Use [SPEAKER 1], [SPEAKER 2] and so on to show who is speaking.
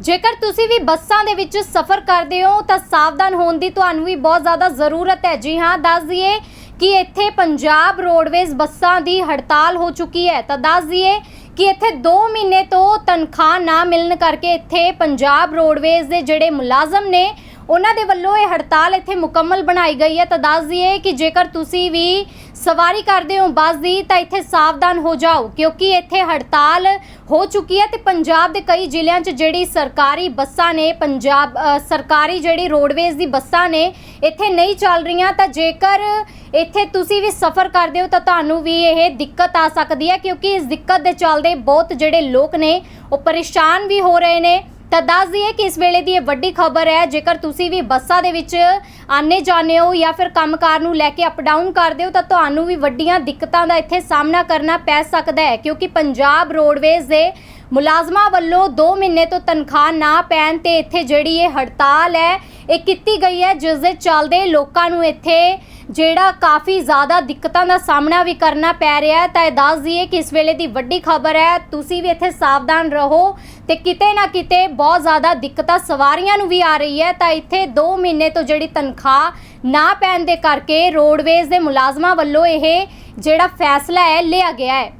[SPEAKER 1] ਜੇਕਰ ਤੁਸੀਂ ਵੀ ਬੱਸਾਂ ਦੇ ਵਿੱਚ ਸਫ਼ਰ ਕਰਦੇ ਹੋ, ਤਾਂ ਸਾਵਧਾਨ ਹੋਣ ਦੀ ਤੁਹਾਨੂੰ ਵੀ ਬਹੁਤ ਜ਼ਿਆਦਾ ਜ਼ਰੂਰਤ ਹੈ। ਜੀ ਹਾਂ, ਦੱਸ ਦਈਏ ਕਿ ਇੱਥੇ ਪੰਜਾਬ ਰੋਡਵੇਜ਼ ਬੱਸਾਂ ਦੀ ਹੜਤਾਲ ਹੋ ਚੁੱਕੀ ਹੈ। ਤਾਂ ਦੱਸ ਦਈਏ ਕਿ ਇੱਥੇ 2 ਮਹੀਨੇ ਤੋਂ ਤਨਖਾਹ ਨਾ ਮਿਲਣ ਕਰਕੇ ਇੱਥੇ ਪੰਜਾਬ ਰੋਡਵੇਜ਼ ਦੇ ਜਿਹੜੇ ਮੁਲਾਜ਼ਮ ਨੇ ਉਹਨਾਂ ਦੇ ਵੱਲੋਂ ਇਹ ਹੜਤਾਲ ਇੱਥੇ ਮੁਕੰਮਲ ਬਣਾਈ ਗਈ ਹੈ ਤਾਂ ਦੱਸ ਦਈਏ ਕਿ ਜੇਕਰ ਤੁਸੀਂ ਵੀ ਸਵਾਰੀ ਕਰਦੇ ਹੋ ਬੱਸ ਦੀ, ਤਾਂ ਇੱਥੇ ਸਾਵਧਾਨ ਹੋ ਜਾਓ, ਕਿਉਂਕਿ ਇੱਥੇ ਹੜਤਾਲ ਹੋ ਚੁੱਕੀ ਹੈ ਤੇ ਪੰਜਾਬ ਦੇ ਕਈ ਜ਼ਿਲ੍ਹਿਆਂ 'ਚ ਜਿਹੜੀ ਸਰਕਾਰੀ ਬੱਸਾਂ ਨੇ, ਪੰਜਾਬ ਸਰਕਾਰੀ ਜਿਹੜੀ ਰੋਡਵੇਜ਼ ਦੀ ਬੱਸਾਂ ਨੇ, ਇੱਥੇ ਨਹੀਂ ਚੱਲ ਰਹੀਆਂ, ਤਾਂ ਜੇਕਰ ਇੱਥੇ ਤੁਸੀਂ ਵੀ ਸਫ਼ਰ ਕਰਦੇ ਹੋ ਤਾਂ ਤੁਹਾਨੂੰ ਵੀ ਇਹ ਦਿੱਕਤ ਆ ਸਕਦੀ ਹੈ, ਕਿਉਂਕਿ ਇਸ ਦਿੱਕਤ ਦੇ ਚੱਲਦੇ ਬਹੁਤ ਜਿਹੜੇ ਲੋਕ ਨੇ, ਉਹ ਪਰੇਸ਼ਾਨ ਵੀ ਹੋ ਰਹੇ ਨੇ। ਤਾਂ ਦੱਸ ਦਈਏ ਕਿ ਇਸ ਵੇਲੇ ਦੀ ਇਹ ਵੱਡੀ ਖਬਰ ਹੈ, ਜੇਕਰ ਤੁਸੀਂ ਵੀ ਬੱਸਾਂ ਦੇ ਵਿੱਚ ਆਨੇ ਜਾਂਦੇ ਹੋ ਜਾਂ ਫਿਰ ਕੰਮਕਾਰ ਨੂੰ ਲੈ ਕੇ ਅਪ ਡਾਊਨ ਕਰਦੇ ਹੋ, ਤਾਂ ਤੁਹਾਨੂੰ ਵੀ ਵੱਡੀਆਂ ਦਿੱਕਤਾਂ ਦਾ ਇੱਥੇ ਸਾਹਮਣਾ ਕਰਨਾ ਪੈ ਸਕਦਾ ਹੈ, ਕਿਉਂਕਿ ਪੰਜਾਬ ਰੋਡਵੇਜ਼ ਦੇ ਮੁਲਾਜ਼ਮਾਂ ਵੱਲੋਂ 2 ਮਹੀਨੇ ਤੋਂ ਤਨਖਾਹ ਨਾ ਪੈਣ ਤੇ ਇੱਥੇ ਜਿਹੜੀ ਇਹ ਹੜਤਾਲ ਹੈ ਇਹ ਕੀਤੀ ਗਈ ਹੈ, ਜਿਸ ਦੇ ਚੱਲਦੇ ਲੋਕਾਂ ਨੂੰ ਇੱਥੇ ਜਿਹੜਾ ਕਾਫੀ ਜ਼ਿਆਦਾ ਦਿੱਕਤਾਂ ਦਾ ਸਾਹਮਣਾ ਵੀ ਕਰਨਾ ਪੈ ਰਿਹਾ ਹੈ। ਤਾਂ ਇਹ ਦੱਸ ਦਈਏ ਕਿ ਇਸ ਵੇਲੇ ਦੀ ਵੱਡੀ ਖਬਰ ਹੈ, ਤੁਸੀਂ ਵੀ ਇੱਥੇ ਸਾਵਧਾਨ ਰਹੋ ਤੇ ਕਿਤੇ ਨਾ ਕਿਤੇ ਬਹੁਤ ਜ਼ਿਆਦਾ ਦਿੱਕਤਾਂ ਸਵਾਰੀਆਂ ਨੂੰ ਵੀ ਆ ਰਹੀ ਹੈ। ਤਾਂ ਇੱਥੇ 2 ਮਹੀਨੇ ਤੋਂ ਜਿਹੜੀ ਤਨਖਾਹ ਨਾ ਪੈਣ ਦੇ ਕਰਕੇ ਰੋਡਵੇਜ਼ ਦੇ ਮੁਲਾਜ਼ਮਾਂ ਵੱਲੋਂ ਇਹ ਜਿਹੜਾ ਫੈਸਲਾ ਹੈ, ਲਿਆ ਗਿਆ ਹੈ।